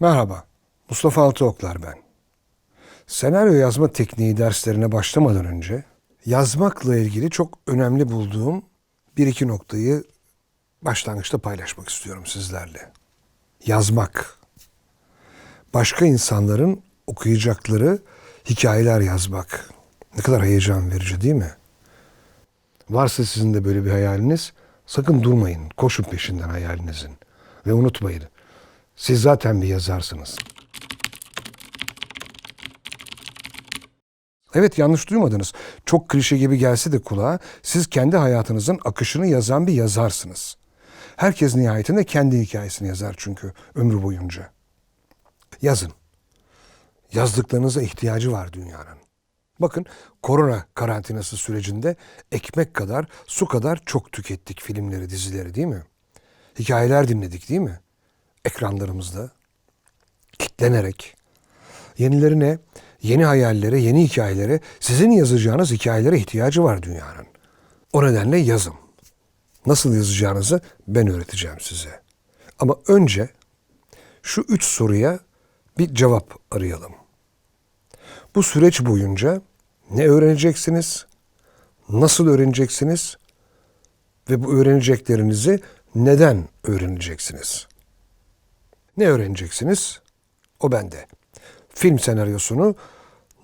Merhaba, Mustafa Altıoklar ben. Senaryo yazma tekniği derslerine başlamadan önce yazmakla ilgili çok önemli bulduğum bir iki noktayı başlangıçta paylaşmak istiyorum sizlerle. Yazmak. Başka insanların okuyacakları hikayeler yazmak. Ne kadar heyecan verici değil mi? Varsa sizin de böyle bir hayaliniz, sakın durmayın. Koşun peşinden hayalinizin. Ve unutmayın, siz zaten bir yazarsınız. Evet yanlış duymadınız. Çok klişe gibi gelse de kulağa siz kendi hayatınızın akışını yazan bir yazarsınız. Herkes nihayetinde kendi hikayesini yazar çünkü ömrü boyunca. Yazın. Yazdıklarınıza ihtiyacı var dünyanın. Bakın korona karantinası sürecinde ekmek kadar, su kadar çok tükettik filmleri, dizileri değil mi? Hikayeler dinledik değil mi? Ekranlarımızda. Kitlenerek. Yenilerine, yeni hayallere, yeni hikayelere, sizin yazacağınız hikayelere ihtiyacı var dünyanın. O nedenle yazın. Nasıl yazacağınızı ben öğreteceğim size. Ama önce şu üç soruya bir cevap arayalım. Bu süreç boyunca ne öğreneceksiniz? Nasıl öğreneceksiniz? Ve bu öğreneceklerinizi neden öğreneceksiniz? Ne öğreneceksiniz? O bende. Film senaryosunu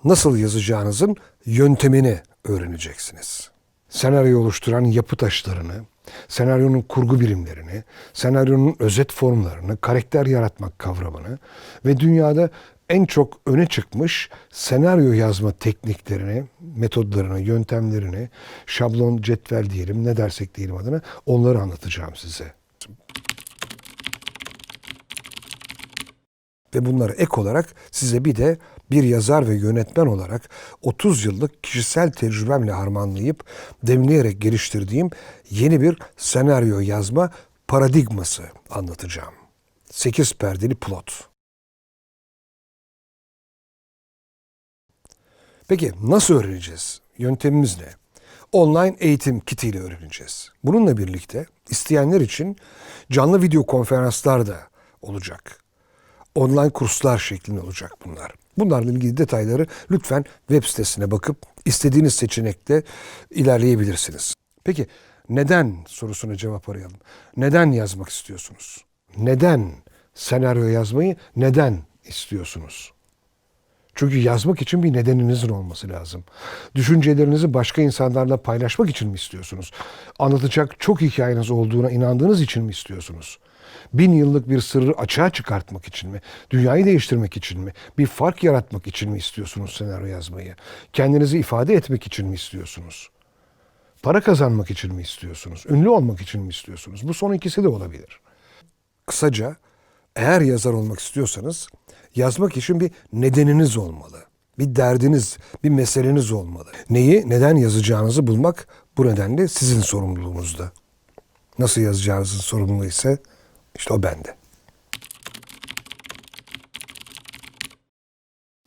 nasıl yazacağınızın yöntemini öğreneceksiniz. Senaryo oluşturan yapı taşlarını, senaryonun kurgu birimlerini, senaryonun özet formlarını, karakter yaratmak kavramını ve dünyada en çok öne çıkmış senaryo yazma tekniklerini, metodlarını, yöntemlerini, şablon, cetvel diyelim, ne dersek diyelim adına onları anlatacağım size. Ve bunlara ek olarak size bir de bir yazar ve yönetmen olarak 30 yıllık kişisel tecrübemle harmanlayıp demleyerek geliştirdiğim yeni bir senaryo yazma paradigması anlatacağım. 8 perdeli plot. Peki nasıl öğreneceğiz? Yöntemimiz ne? Online eğitim kitiyle öğreneceğiz. Bununla birlikte isteyenler için canlı video konferanslar da olacak. Online kurslar şeklinde olacak bunlar. Bunlarla ilgili detayları lütfen web sitesine bakıp istediğiniz seçenekle ilerleyebilirsiniz. Peki neden sorusuna cevap arayalım. Neden yazmak istiyorsunuz? Neden senaryo yazmayı neden istiyorsunuz? Çünkü yazmak için bir nedeninizin olması lazım. Düşüncelerinizi başka insanlarla paylaşmak için mi istiyorsunuz? Anlatacak çok hikayeniz olduğuna inandığınız için mi istiyorsunuz? Bin yıllık bir sırrı açığa çıkartmak için mi? Dünyayı değiştirmek için mi? Bir fark yaratmak için mi istiyorsunuz senaryo yazmayı? Kendinizi ifade etmek için mi istiyorsunuz? Para kazanmak için mi istiyorsunuz? Ünlü olmak için mi istiyorsunuz? Bu son ikisi de olabilir. Kısaca eğer yazar olmak istiyorsanız yazmak için bir nedeniniz olmalı. Bir derdiniz, bir meseleniz olmalı. Neyi, neden yazacağınızı bulmak bu nedenle sizin sorumluluğunuzda. Nasıl yazacağınızın sorumluluğu ise işte o bende.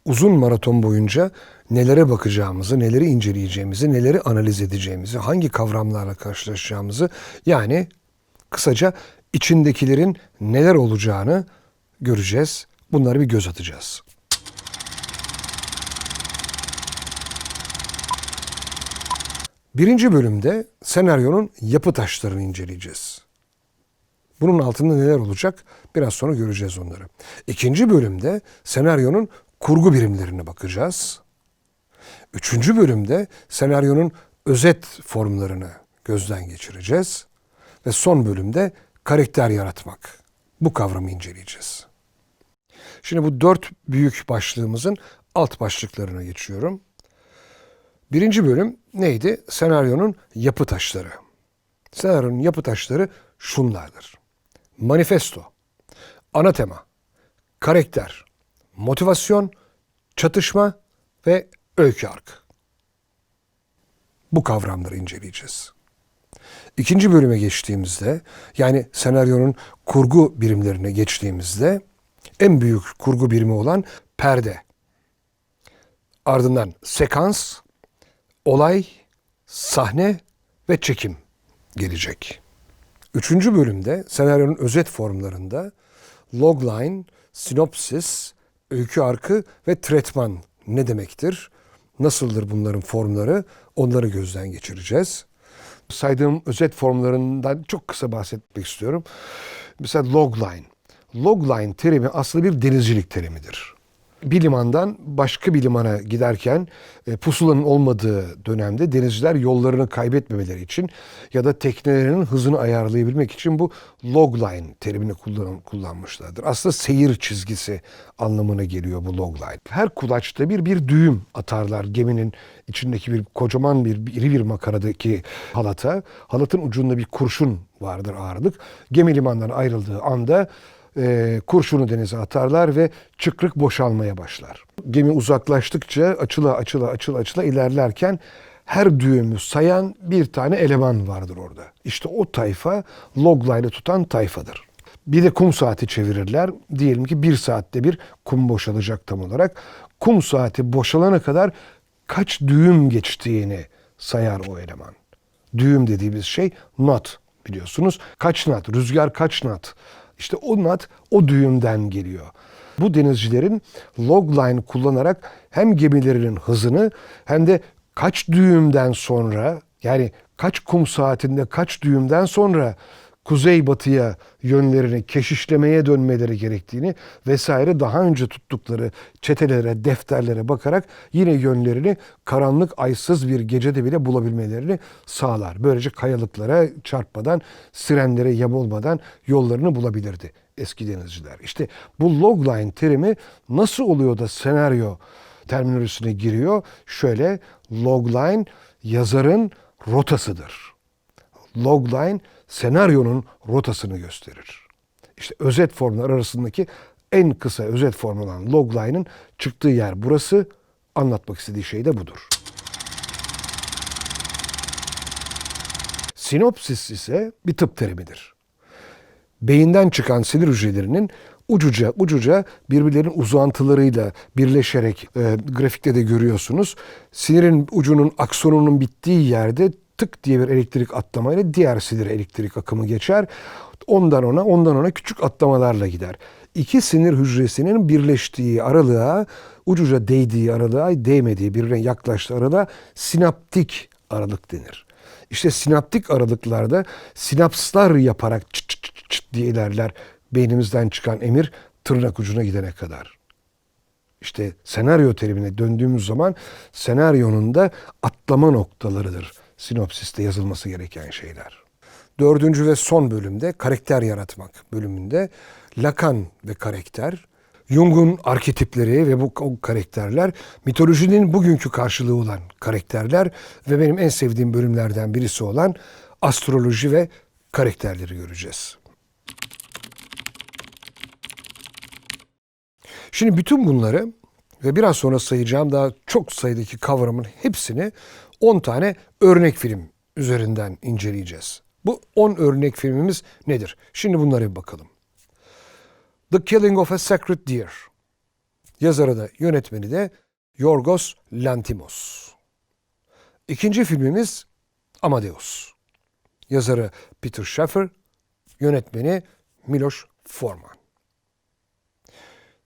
Uzun maraton boyunca nelere bakacağımızı, neleri inceleyeceğimizi, neleri analiz edeceğimizi, hangi kavramlarla karşılaşacağımızı yani kısaca içindekilerin neler olacağını göreceğiz. Bunları bir göz atacağız. Birinci bölümde senaryonun yapı taşlarını inceleyeceğiz. Bunun altında neler olacak biraz sonra göreceğiz onları. İkinci bölümde senaryonun kurgu birimlerine bakacağız. Üçüncü bölümde senaryonun özet formlarını gözden geçireceğiz. Ve son bölümde karakter yaratmak. Bu kavramı inceleyeceğiz. Şimdi bu dört büyük başlığımızın alt başlıklarına geçiyorum. Birinci bölüm neydi? Senaryonun yapı taşları. Senaryonun yapı taşları şunlardır. Manifesto, ana tema, karakter, motivasyon, çatışma ve öykü ark. Bu kavramları inceleyeceğiz. İkinci bölüme geçtiğimizde yani senaryonun kurgu birimlerine geçtiğimizde en büyük kurgu birimi olan perde. Ardından sekans, olay, sahne ve çekim gelecek. Üçüncü bölümde senaryonun özet formlarında logline, sinopsis, öykü arkı ve tretman ne demektir? Nasıldır bunların formları? Onları gözden geçireceğiz. Saydığım özet formlarından çok kısa bahsetmek istiyorum. Mesela logline. Logline terimi aslında bir denizcilik terimidir bir limandan başka bir limana giderken e, pusulanın olmadığı dönemde denizciler yollarını kaybetmemeleri için ya da teknelerinin hızını ayarlayabilmek için bu logline terimini kullan, kullanmışlardır. Aslında seyir çizgisi anlamına geliyor bu logline. Her kulaçta bir bir düğüm atarlar geminin içindeki bir kocaman bir iri bir makaradaki halata. Halatın ucunda bir kurşun vardır ağırlık. Gemi limandan ayrıldığı anda e, kurşunu denize atarlar ve çıkrık boşalmaya başlar. Gemi uzaklaştıkça açıla açıla açıla açıla ilerlerken her düğümü sayan bir tane eleman vardır orada. İşte o tayfa loglayla tutan tayfadır. Bir de kum saati çevirirler. Diyelim ki bir saatte bir kum boşalacak tam olarak. Kum saati boşalana kadar kaç düğüm geçtiğini sayar o eleman. Düğüm dediğimiz şey knot biliyorsunuz. Kaç knot, rüzgar kaç knot. İşte o nat o düğümden geliyor. Bu denizcilerin logline kullanarak hem gemilerinin hızını hem de kaç düğümden sonra yani kaç kum saatinde kaç düğümden sonra kuzey batıya yönlerini keşişlemeye dönmeleri gerektiğini vesaire daha önce tuttukları çetelere, defterlere bakarak yine yönlerini karanlık aysız bir gecede bile bulabilmelerini sağlar. Böylece kayalıklara çarpmadan, sirenlere yem olmadan yollarını bulabilirdi eski denizciler. İşte bu logline terimi nasıl oluyor da senaryo terminolojisine giriyor? Şöyle logline yazarın rotasıdır. Logline senaryonun rotasını gösterir. İşte özet formlar arasındaki en kısa özet form olan logline'ın çıktığı yer burası. Anlatmak istediği şey de budur. Sinopsis ise bir tıp terimidir. Beyinden çıkan sinir hücrelerinin ucuca ucuca birbirlerinin uzantılarıyla birleşerek e, grafikte de görüyorsunuz. Sinirin ucunun aksonunun bittiği yerde tık diye bir elektrik atlamayla diğer sinir elektrik akımı geçer. Ondan ona, ondan ona küçük atlamalarla gider. İki sinir hücresinin birleştiği aralığa, ucuca değdiği aralığa, değmediği birbirine yaklaştığı aralığa sinaptik aralık denir. İşte sinaptik aralıklarda sinapslar yaparak çıt çıt çıt, çıt diye ilerler beynimizden çıkan emir tırnak ucuna gidene kadar. İşte senaryo terimine döndüğümüz zaman senaryonun da atlama noktalarıdır sinopsiste yazılması gereken şeyler. Dördüncü ve son bölümde karakter yaratmak bölümünde Lacan ve karakter, Jung'un arketipleri ve bu karakterler, mitolojinin bugünkü karşılığı olan karakterler ve benim en sevdiğim bölümlerden birisi olan astroloji ve karakterleri göreceğiz. Şimdi bütün bunları ve biraz sonra sayacağım daha çok sayıdaki kavramın hepsini 10 tane örnek film üzerinden inceleyeceğiz. Bu 10 örnek filmimiz nedir? Şimdi bunlara bir bakalım. The Killing of a Sacred Deer. Yazarı da yönetmeni de Yorgos Lantimos. İkinci filmimiz Amadeus. Yazarı Peter Schaffer, yönetmeni Milos Forman.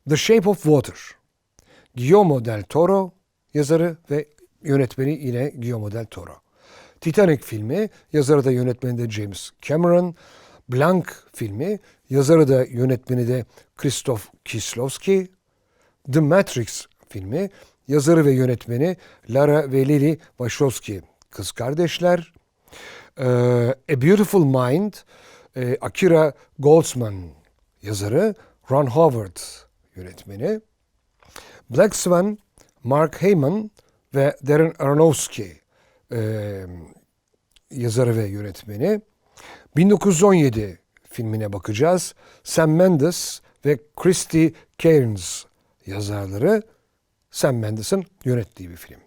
The Shape of Water. Guillermo del Toro, yazarı ve Yönetmeni yine Guillermo del Toro. Titanic filmi, yazarı da yönetmeni de James Cameron. Blank filmi, yazarı da yönetmeni de Christoph Kieslowski. The Matrix filmi, yazarı ve yönetmeni Lara ve Lily Wachowski, kız kardeşler. Ee, A Beautiful Mind, e, Akira Goldsman yazarı, Ron Howard yönetmeni. Black Swan, Mark Heyman, ve Darren Aronofsky e, yazarı ve yönetmeni. 1917 filmine bakacağız. Sam Mendes ve Christy Cairns yazarları Sam Mendes'in yönettiği bir film.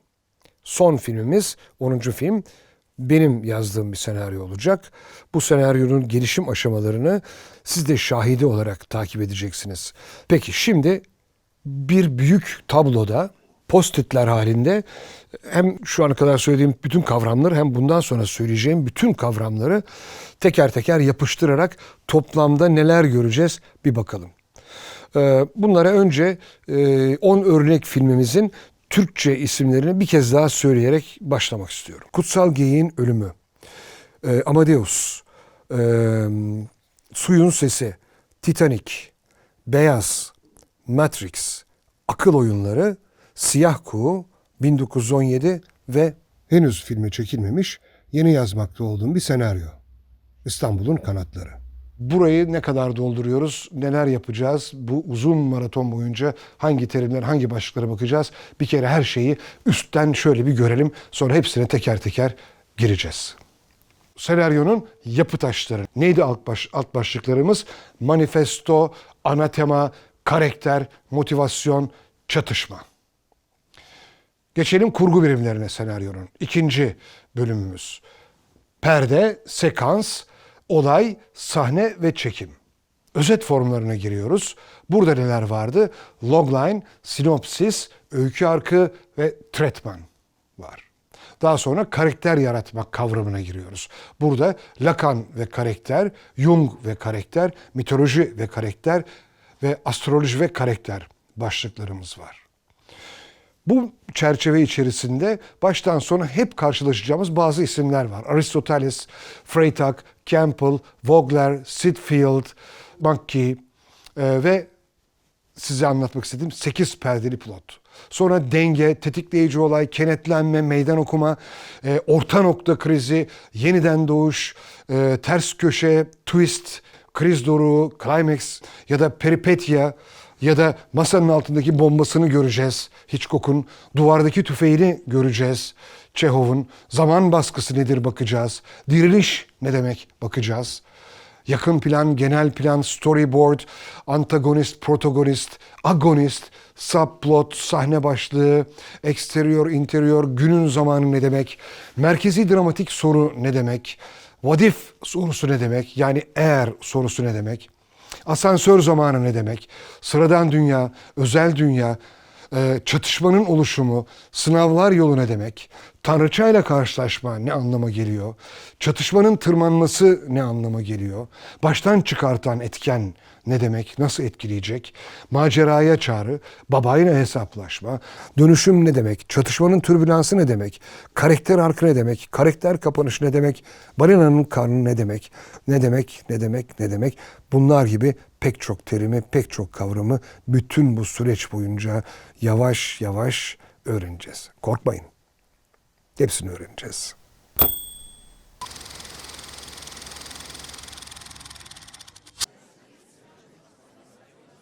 Son filmimiz 10. film benim yazdığım bir senaryo olacak. Bu senaryonun gelişim aşamalarını siz de şahidi olarak takip edeceksiniz. Peki şimdi bir büyük tabloda postitler halinde hem şu ana kadar söylediğim bütün kavramları hem bundan sonra söyleyeceğim bütün kavramları teker teker yapıştırarak toplamda neler göreceğiz bir bakalım. Ee, bunlara önce e, 10 örnek filmimizin Türkçe isimlerini bir kez daha söyleyerek başlamak istiyorum. Kutsal Geyiğin Ölümü, e, Amadeus, e, Suyun Sesi, Titanic, Beyaz, Matrix, Akıl Oyunları, Siyah Kuğu, 1917 ve henüz filmi çekilmemiş yeni yazmakta olduğum bir senaryo. İstanbul'un Kanatları. Burayı ne kadar dolduruyoruz, neler yapacağız, bu uzun maraton boyunca hangi terimler, hangi başlıklara bakacağız? Bir kere her şeyi üstten şöyle bir görelim, sonra hepsine teker teker gireceğiz. Senaryonun yapı taşları. Neydi alt, baş, alt başlıklarımız? Manifesto, ana tema, karakter, motivasyon, çatışma. Geçelim kurgu birimlerine senaryonun. İkinci bölümümüz. Perde, sekans, olay, sahne ve çekim. Özet formlarına giriyoruz. Burada neler vardı? Logline, sinopsis, öykü arkı ve tretman var. Daha sonra karakter yaratmak kavramına giriyoruz. Burada Lacan ve karakter, Jung ve karakter, mitoloji ve karakter ve astroloji ve karakter başlıklarımız var. Bu çerçeve içerisinde baştan sona hep karşılaşacağımız bazı isimler var. Aristoteles, Freytag, Campbell, Vogler, Sitfield, Mackey e, ve size anlatmak istediğim 8 perdeli plot. Sonra denge, tetikleyici olay, kenetlenme, meydan okuma, e, orta nokta krizi, yeniden doğuş, e, ters köşe, twist, kriz doruğu, climax ya da peripetya ya da masanın altındaki bombasını göreceğiz. Hitchcock'un duvardaki tüfeğini göreceğiz. Çehov'un zaman baskısı nedir bakacağız. Diriliş ne demek bakacağız. Yakın plan, genel plan, storyboard, antagonist, protagonist, agonist, subplot, sahne başlığı, eksteriyor, interior, günün zamanı ne demek, merkezi dramatik soru ne demek, what if sorusu ne demek, yani eğer sorusu ne demek, asansör zamanı ne demek, sıradan dünya, özel dünya, e, çatışmanın oluşumu, sınavlar yolu ne demek, tanrıçayla karşılaşma ne anlama geliyor, çatışmanın tırmanması ne anlama geliyor, baştan çıkartan etken ne demek, nasıl etkileyecek, maceraya çağrı, babayla hesaplaşma, dönüşüm ne demek, çatışmanın türbülansı ne demek, karakter arkı ne demek, karakter kapanışı ne demek, balinanın karnı ne demek, ne demek, ne demek, ne demek, bunlar gibi pek çok terimi, pek çok kavramı bütün bu süreç boyunca yavaş yavaş öğreneceğiz. Korkmayın. Hepsini öğreneceğiz.